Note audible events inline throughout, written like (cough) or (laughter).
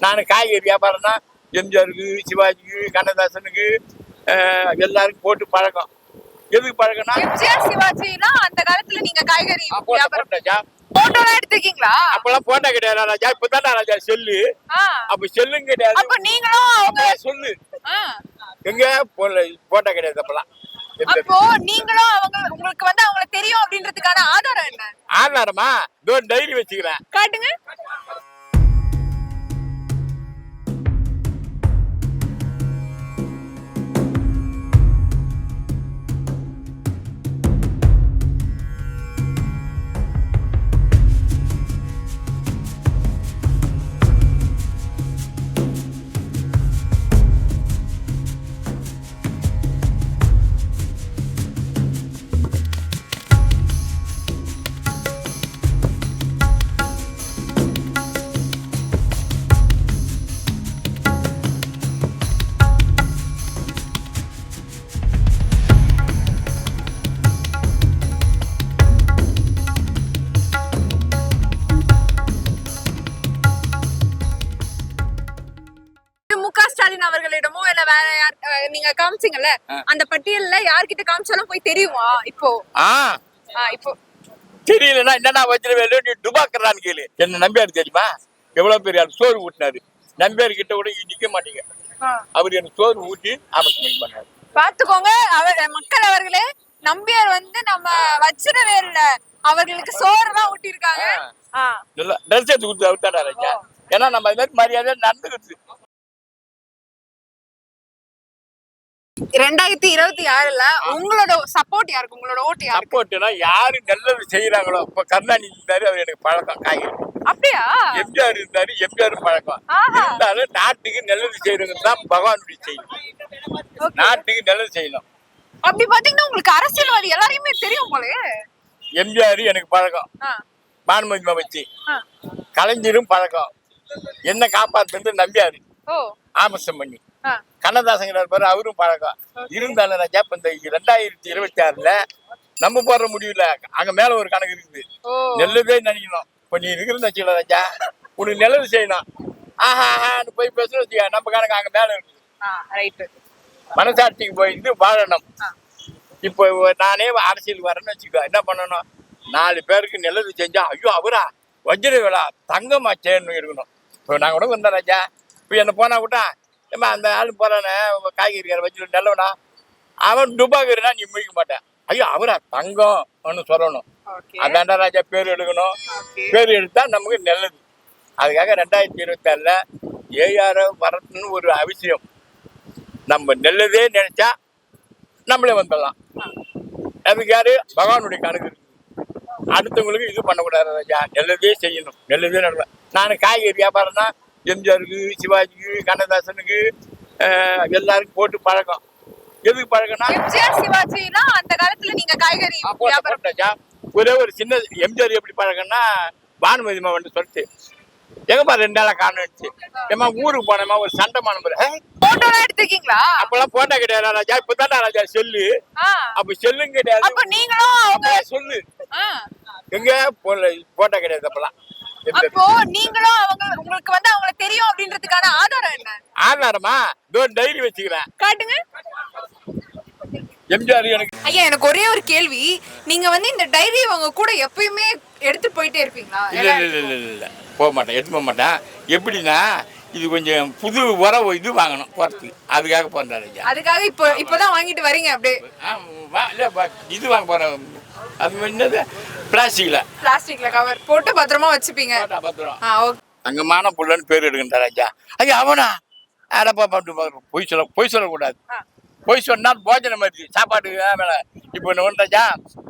நான் காய்கறி வியாபாரம்னா எம்ஜிஆருக்கு சிவாஜிக்கு கண்ணதாசனுக்கு எல்லாருக்கும் போட்டு பழக்கம். எதுக்கு பழக்கம்னா? எம்ஜிஆர் சிவாஜினா அந்த காலத்துல நீங்க காய்கறி வியாபாரம் போட்டாச்சா போட்டோலாம் எடுத்திருக்கீங்களா? அப்பெல்லாம் போட்டோ கிடையாது. ராஜா இப்பதான் ராஜா செல்லு. ஆ. அப்ப செல்லும் கிடையாது. அப்ப நீங்களும் அவங்க சொல்லு. எங்க போட்டோ கிடையாது அப்பெல்லாம் அப்போ நீங்களும் அவங்க உங்களுக்கு வந்து அவங்கள தெரியும் அப்படின்றதுக்கான ஆதாரம் என்ன? ஆதாரமா? இதோ டைரி வச்சுக்கிறேன். காட்டுங்க. ஸ்டாலின் அவர்களிடமோ இல்ல வேற யார் நீங்க காமிச்சீங்கல்ல அந்த பட்டியல்ல யார்கிட்ட காமிச்சாலும் போய் தெரியுமா இப்போ? இப்போ. தெரியலன்னா என்னடா வச்சிருவேலு நீ டுபாக்குறான்னு கேளு. என்ன நம்பியார் தெரியுமா? எவ்வளவு பெரிய சோறு ஊட்டினாரு. நம்பியார் கிட்ட கூட இங்க நிக்க மாட்டீங்க. அவர் எனக்கு சோறு ஊட்டி ஆபரேஷன் பண்ணாரு பாத்துக்கோங்க அவர் மக்கள் அவர்களே நம்பியார் வந்து நம்ம வச்சிரவேல்ல அவர்களுக்கு சோறு தான் ட்ரெஸ் எடுத்து கொடுத்து அவுத்தாடா ராஜா ஏன்னா நம்ம அது மாதிரி மரியாதை நடந்துக்கிட்டு ரெண்டாயிரத்தி இருபத்தி ஆறுல உங்களோட சப்போர்ட் யாருக்கு? உங்களோட ஓட்டு யாருக்கு? சப்போர்ட்னா யாரு நல்லது செய்யறாங்களோ இப்ப கருணாநிதி இருந்தாரு அவர் எனக்கு பழக்கம் காய்கறி. அப்படியா? எம்ஜிஆர் இருந்தாரு எம்ஜிஆர் பழக்கம். இருந்தாலும் நாட்டுக்கு நல்லது செய்யறவங்க தான் பகவானுடைய Okay. நாட்டுக்கு நல்லது செய்யணும். அப்படி பாத்தீங்கன்னா உங்களுக்கு அரசியல்வாதி எல்லாரையுமே தெரியும் போலயே எம்ஜிஆர் எனக்கு பழக்கம். பானுமதி ஆ. கலைஞரும் பழக்கம். என்ன காப்பாத்துறது நம்பியாரு. ஓ. ஆபசம் பண்ணி ஆ. கண்ணதாசன் இருப்பாரு அவரும் பழக்கம். இருந்தாலும் ராஜா இப்ப இந்த ரெண்டாயிரத்தி இருபத்தி ஆறுல நம்ம போடுற முடியல அங்க மேல ஒரு கணக்கு இருக்குது. நல்லதே நினைக்கணும். இப்ப நீ இருக்கிற வச்சுக்கல ராஜா உனக்கு நல்லது செய்யணும். ஆஹா ஆஹான்னு போய் பேசணும் வச்சுக்க நம்ம கணக்கு அங்க மேல இருக்குது. மனசாட்சிக்கு போயிருந்து வாழணும். இப்போ நானே அரசியல் வரேன்னு வச்சுக்கோ என்ன பண்ணணும்? நாலு பேருக்கு நல்லது செஞ்சா ஐயோ அவரா? வஜ்ர விழா தங்கமாச்சேன்னு இருக்கணும். இப்போ நான் கூட வந்தேன் ராஜா. இப்போ என்ன போனா கூட ஏம்மா அந்த ஆள் போறானே காய்கறி வச்சு நல்லவனா? அவன் டுபாக்கிறனா நீ முடிக்க மாட்டேன். ஐயோ அவரா தங்கம்னு சொல்லணும். ஓகே. அதாண்டா ராஜா பேர் எடுக்கணும் பேர் எடுத்தா நமக்கு நல்லது. அதுக்காக ரெண்டாயிரத்தி இருபத்தாறுல ஏஆர் வரணும்னு ஒரு அவசியம். நம்ம நல்லதே நினைச்சா நம்மளே வந்துடலாம். அதுக்கு யாரு? பகவானுடைய கணக்கு அடுத்தவங்களுக்கு இது பண்ணக்கூடாது ராஜா. நல்லதே செய்யணும். நல்லதே நடக்கும் நான் காய்கறி வியாபாரம்னா எம்ஜிஆருக்கு சிவாஜிக்கு கண்ணதாசனுக்கு எல்லாருக்கும் போட்டு பழக்கம். எதுக்கு பழக்கம்னா எம்ஜிஆர் சிவாஜினா அந்த காலத்துல நீங்க காய்கறி? ஒரே ஒரு சின்ன எம்ஜிஆர் எப்படி பழக்கம்னா பானுமதி வந்து சொல்லிட்டு. எங்கப்பா ரெண்டு நாளா காணுச்சு ஏமா ஊருக்கு போனேமா ஒரு சண்டை மானம் போட்டோலாம் எடுத்திருக்கீங்களா? அப்பெல்லாம் போட்டோ கிடையாது ராஜா. இப்பதான் ராஜா செல்லு. அப்ப செல்லும் கிடையாது. அப்ப நீங்களும் சொல்லு. எங்க? போட்டோ கிடையாது அப்பெல்லாம் அப்போ நீங்களும் அவங்க உங்களுக்கு வந்து அவங்கள தெரியும் அப்படின்றதுக்கான ஆதாரம் என்ன? ஆதாரமா? இதோ டைரி வச்சுக்கிறேன். காட்டுங்க. எம்ஜிஆர் எனக்கு ஐயா எனக்கு ஒரே ஒரு கேள்வி. நீங்க வந்து இந்த டைரி உங்க கூட எப்பயுமே எடுத்து போயிட்டே இருப்பீங்களா? இல்ல இல்ல இல்ல இல்ல போக மாட்டேன் எடுத்து போக மாட்டேன். எப்படின்னா இது கொஞ்சம் புது உரம் இது வாங்கணும் போறதுக்கு. அதுக்காக போறேன் ராஜா அதுக்காக இப்போ இப்போதான் வாங்கிட்டு வரீங்க அப்படியே. இது வாங்க போறேன். அது என்னது? பிளாஸ்டிக்ல. பிளாஸ்டிக்ல கவர் போட்டு பத்திரமா வச்சுப்பீங்க. பத்திரம். ஆ ஓகே தங்கமான புள்ளன்னு பேர் எடுக்கின்ற ராஜா ஐயா அவனா? அடப்பா பாட்டு பாக்குறோம் பொய் சொல்ல பொய் சொல்லக்கூடாது. பொய் சொன்னால் போஜனம் மாதிரி சாப்பாட்டுக்கு மேல இப்போ என்ன ராஜா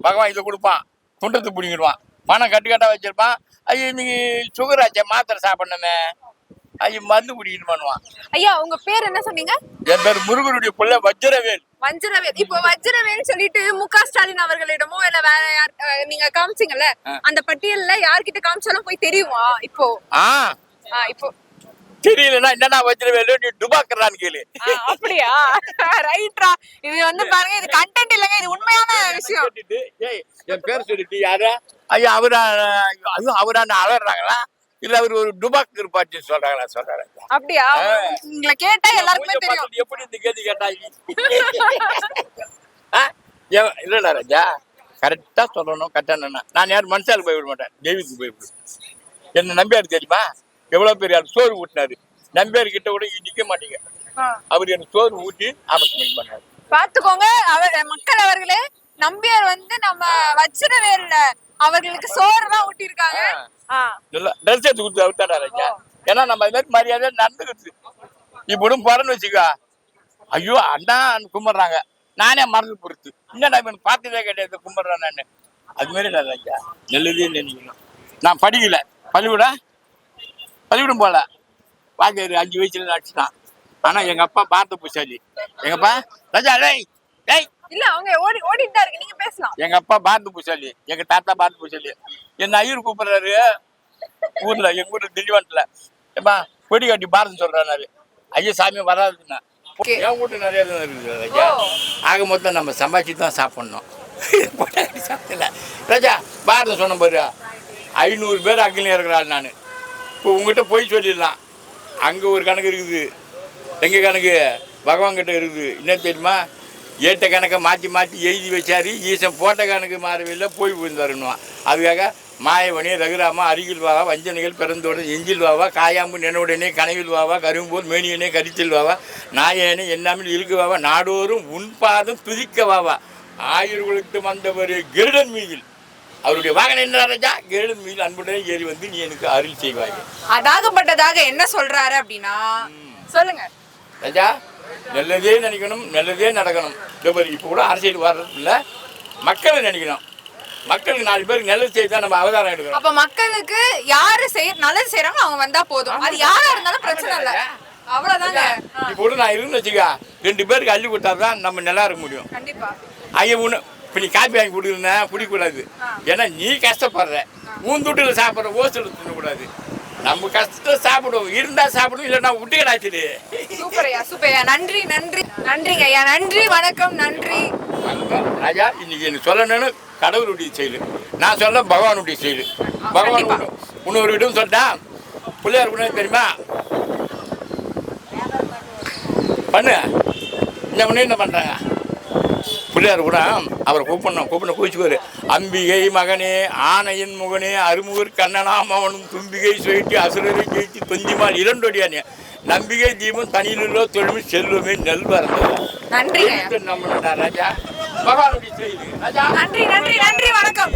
பகவான் இதை கொடுப்பான். துண்டத்தை பிடிங்கிடுவான். பணம் கட்டு கட்டா வச்சிருப்பான். ஐயோ இன்னைக்கு சுகர் ஆச்சே மாத்திரை சாப்பிடணுமே? ஐயோ மருந்து குடிக்கணும் பண்ணுவான் ஐயா உங்க பேர் என்ன சொன்னீங்க என் பேர் முருகனுடைய புள்ள வஜ்ரவேல் வஞ்சிரவேல் இப்போ வஞ்சிரவேல் சொல்லிட்டு மு க ஸ்டாலின் அவர்களிடமோ இல்ல வேற யார் நீங்க காமிச்சீங்கல்ல அந்த பட்டியல்ல யார்கிட்ட காமிச்சாலும் போய் தெரியுமா இப்போ இப்போ தெரியலன்னா என்னடா வஜ்ரவேலு நீ டுபாக்குறான்னு கேளு அப்படியா ரைட்ரா இது வந்து பாருங்க இது கண்டென்ட் இல்லைங்க இது உண்மையான விஷயம் என் பேர் சொல்லிட்டு யாரு ஐயா அவரா ஐயோ அவரா அலறாங்களா இல்ல அவர் ஒரு டுபாக் இருப்பாச்சு சொல்றாங்களா? சொல்றாங்க அப்படியா? உங்களை கேட்டா எல்லாருக்குமே தெரியும். எப்படி இந்த கேள்வி கேட்டாங்க? இல்லடா ராஜா. கரெக்டா சொல்லணும் கரெக்டா நான் யார் மனுஷாலுக்கு போய் விட மாட்டேன். தெய்வத்துக்கு போய் என்ன நம்பியார் தெரியுமா? எவ்வளவு பெரிய ஆள் சோறு ஊட்டினாரு. நம்பியார் கிட்ட கூட நிக்க மாட்டீங்க. அவர் எனக்கு சோறு ஊட்டி ஆபத்து பண்ணாரு பாத்துக்கோங்க அவர் மக்கள் அவர்களே நம்பியார் வந்து நம்ம வச்சிரவேல்ல அவர்களுக்கு சோறு எல்லாம் ஊட்டி இருக்காங்க நல்லா ட்ரெஸ் எடுத்து கொடுத்து ராஜா ஏன்னா நம்ம அது மாதிரி மரியாதை நடந்துக்கிட்டு இப்படியும் போறேன்னு வச்சுக்கோ. ஐயோ அண்ணா கும்பிடுறாங்க. நானே மறந்து பொறுத்து என்னடா இவன் பார்த்ததே கிடையாது கும்பிடுறேன் நான் அது மாதிரி நான் ராஜா நல்லதே நினைக்கணும் நான் படிக்கல. பள்ளிக்கூட? பள்ளிக்கூடம் போல. வாத்தியார் அஞ்சு வயசுல அடிச்சுட்டான். ஆனா எங்க அப்பா பார்த்த புஷாலி எங்க அப்பா ராஜா டேய் டேய். இல்ல அவங்க ஓடி ஓடிட்டு இருக்கு. நீங்க பேசலாம். எங்க அப்பா பாரத பூசாலி எங்க தாத்தா பாரத பூசாலி. என்ன ஐயர் கூப்பிடுறாரு? ஊர்ல எங்க ஊர்ல திண்டிவனத்துல ஏப்பா கொடி கட்டி பாரதம் சொல்றாரு ஐயா சாமி வராதுன்னா. என் வீட்டு நிறைய இருக்குது ஓ. ஆக மொத்தம் நம்ம சம்பாதிச்சு தான் சாப்பிடணும் (laughs) சாப்பிடல. ராஜா பாரதம் சொன்ன பாரு. ஐநூறு பேர் அக்கிலையும் இருக்கிறாள் நான். இப்போ உங்ககிட்ட போய் சொல்லிடலாம். அங்கே ஒரு கணக்கு இருக்குது. எங்க கணக்கு? பகவான் கிட்ட இருக்குது. என்ன தெரியுமா? ஏட்ட கணக்கை மாற்றி மாற்றி எழுதி வச்சாரு. ஈசன் போட்ட கணக்கு மாறவில்லை போய் விழுந்தாருன்னுவான். அதுக்காக மாயவனி ரகுராமா அருகில் வாவா வஞ்சனைகள் பிறந்தோடு எஞ்சில் வாவா காயாம்பு நினைவுடனே கனவில் வாவா கரும்போல் மேனியனே கரிச்சில் வாவா நாயனே என்னாமல் இருக்கு வாவா நாடோறும் உன் பாதம் துதிக்க வாவா. ஆயுர்களுக்கு வந்தவர் கருடன் மீதில். அவருடைய வாகனம் என்ன ராஜா? கருடன் மீதில் அன்புடனே ஏறி வந்து நீ எனக்கு அருள் செய்வாய். அதாகப்பட்டதாக என்ன சொல்றாரு அப்படின்னா சொல்லுங்க. ராஜா நல்லதே நினைக்கணும் நல்லதே நடக்கணும். இதோ பாரு இப்போ கூட அரசியல் வர்றதில்ல மக்களை நினைக்கணும். மக்களுக்கு நாலு பேருக்கு நல்லது செய்து தான் நம்ம அவதாரம் எடுக்கணும் அப்ப மக்களுக்கு யாரு செய்ய நல்லது செய்யறாங்களோ அவங்க வந்தா போதும். அது யாரா இருந்தாலும் பிரச்சனை இல்ல. அவ்வளவுதாங்க. இப்போ கூட நான் இருந்து வச்சுக்கா ரெண்டு பேருக்கு அள்ளி கொடுத்தா தான் நம்ம நல்லா இருக்க முடியும். கண்டிப்பா. ஐயா ஒன்று இப்போ நீ காப்பி வாங்கி கொடுக்குறேன்னா குடிக்கக்கூடாது. ஏன்னா நீ கஷ்டப்படுற. உன் துட்டில் சாப்பிட்ற ஓசல் தின்னக்கூடாது. நம்ம கஷ்டம் சாப்பிடுவோம். இருந்தா சாப்பிடுவோம் இல்லைன்னா விட்டுக்கடாச்சு சூப்பர் ஐயா சூப்பர் ஐயா. நன்றி நன்றி. நன்றிங்க ஐயா நன்றி வணக்கம் நன்றி. ராஜா இன்னைக்கு எனக்கு சொல்லணும்னு கடவுளுடைய செயல். நான் சொல்ல பகவானுடைய செயல். பகவான் இன்னொரு விடம் சொல்லிட்டா பிள்ளையார் கூட தெரியுமா? பண்ணு. இந்த பண்ணி என்ன பண்ணுறாங்க பிள்ளையார் கூட அவரை கூப்பிடணும் கூப்பிடணும் கூச்சிக்குவார் அம்பிகை மகனே ஆனையின் முகனே அருமுகர் கண்ணனாம் அவனும் தும்பிகை சுயட்டி அசுரரை ஜெயித்து தொஞ்சிமால் இரண்டொடியானே நம்பிக்கை தீபம் தனியிலோ தொழுமை செல்வமே நல்வரந்தது நன்றிங்க. ஐயா நம்மளோட ராஜா பகவானுடைய செய்தி. நன்றி நன்றி நன்றி வணக்கம்.